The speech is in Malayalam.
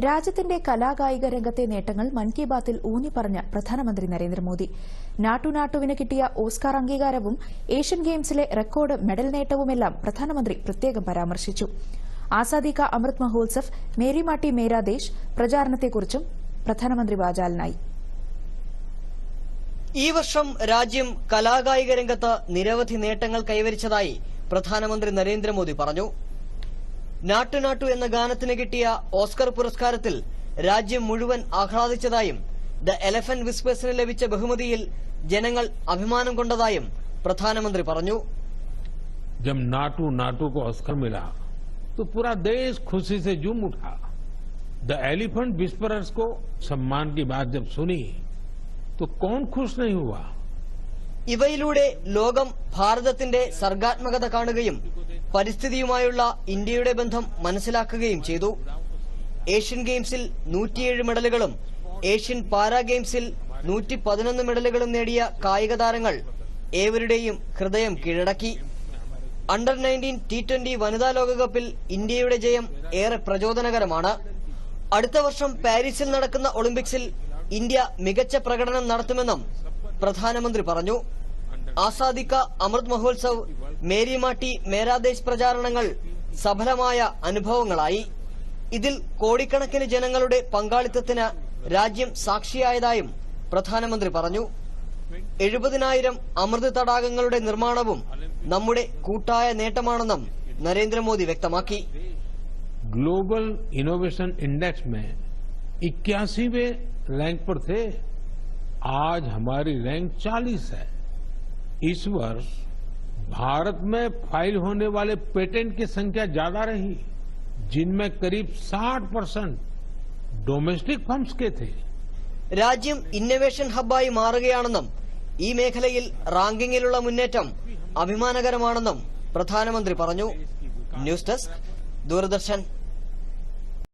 രാജ്യത്തിന്റെ കലാകായിക രംഗത്തെ നേട്ടങ്ങൾ മൻ കി ബാത്തിൽ ഊന്നി പറഞ്ഞ പ്രധാനമന്ത്രി നരേന്ദ്രമോദി. നാട്ടുനാട്ടുവിന് കിട്ടിയ ഓസ്കാർ അംഗീകാരവും ഏഷ്യൻ ഗെയിംസിലെ റെക്കോർഡ് മെഡൽ നേട്ടവുമെല്ലാം പ്രധാനമന്ത്രി പ്രത്യേകം പരാമർശിച്ചു. ആസാദി കാ അമൃത് മഹോത്സവ് മേരിമാട്ടി മേരാദേശ് മേരാ ദേശ് പ്രചാരണത്തെക്കുറിച്ചും പ്രധാനമന്ത്രി വാചാലനായി. ഈ വർഷം രാജ്യം കലാകായിക രംഗത്ത് നിരവധി നേട്ടങ്ങൾ കൈവരിച്ചതായി പ്രധാനമന്ത്രി നരേന്ദ്രമോദി പറഞ്ഞു. നാട്ടു നാട്ടു എന്ന ഗാനത്തിന് കിട്ടിയ ഓസ്കർ പുരസ്കാരത്തിൽ രാജ്യം മുഴുവൻ ആഹ്ലാദിച്ചതായും ദ എലഫന്റ് വിസ്പേഴ്സിന് ലഭിച്ച ബഹുമതിയിൽ ജനങ്ങൾ അഭിമാനം കൊണ്ടതായും പ്രധാനമന്ത്രി പറഞ്ഞു जब नाटू नाटू को ऑस्कर मिला तो पूरा देश खुशी से झूम उठा द एलिफेंट विस्परर्स को सम्मान की बात जब सुनी तो कौन खुश नहीं हुआ ഇവയിലൂടെ ലോകം ഭാരതത്തിന്റെ സർഗാത്മകത കാണുകയും പരിസ്ഥിതിയുമായുള്ള ഇന്ത്യയുടെ ബന്ധം മനസ്സിലാക്കുകയും ചെയ്തു. ഏഷ്യൻ ഗെയിംസിൽ നൂറ്റിയേഴ് മെഡലുകളും ഏഷ്യൻ പാരാ ഗെയിംസിൽ നൂറ്റി പതിനൊന്ന് മെഡലുകളും നേടിയ കായിക താരങ്ങൾ ഏവരുടെയും ഹൃദയം കീഴടക്കി. അണ്ടർ നയന്റീൻ ടി ട്വന്റി വനിതാ ലോകകപ്പിൽ ഇന്ത്യയുടെ ജയം ഏറെ പ്രചോദനകരമാണ്. അടുത്ത വർഷം പാരീസിൽ നടക്കുന്ന ഒളിമ്പിക്സിൽ ഇന്ത്യ മികച്ച പ്രകടനം നടത്തുമെന്നും പ്രധാനമന്ത്രി പറഞ്ഞു. ആസാദിക്ക അമൃത് മഹോത്സവ് മേരി മാട്ടി മേരാദേശ് പ്രചാരണങ്ങൾ സഫലമായ അനുഭവങ്ങളായി ഇതിൽ കോടിക്കണക്കിന് ജനങ്ങളുടെ പങ്കാളിത്തത്തിന് രാജ്യം സാക്ഷിയായതായും പ്രധാനമന്ത്രി പറഞ്ഞു എഴുപതിനായിരം അമൃത് തടാകങ്ങളുടെ നിർമ്മാണവും നമ്മുടെ കൂട്ടായ നേട്ടമാണെന്നും നരേന്ദ്രമോദി വ്യക്തമാക്കി ग्लोबल इनोवेशन इंडेक्स में इक्यासीवें रैंक पर थे आज हमारी रैंक 40 है इस वर्ष भारत में फाइल होने वाले पेटेंट की संख्या ज्यादा रही जिनमें करीब 60 परसेंट डोमेस्टिक फर्म्स के थे രാജ്യം ഇന്നവേഷൻ ഹബ്ബായി മാറുകയാണെന്നും ഈ മേഖലയിൽ റാങ്കിങ്ങിലുള്ള മുന്നേറ്റം അഭിമാനകരമാണെന്നും പ്രധാനമന്ത്രി പറഞ്ഞു ന്യൂസ് ഡെസ്ക് ദൂരദർശൻ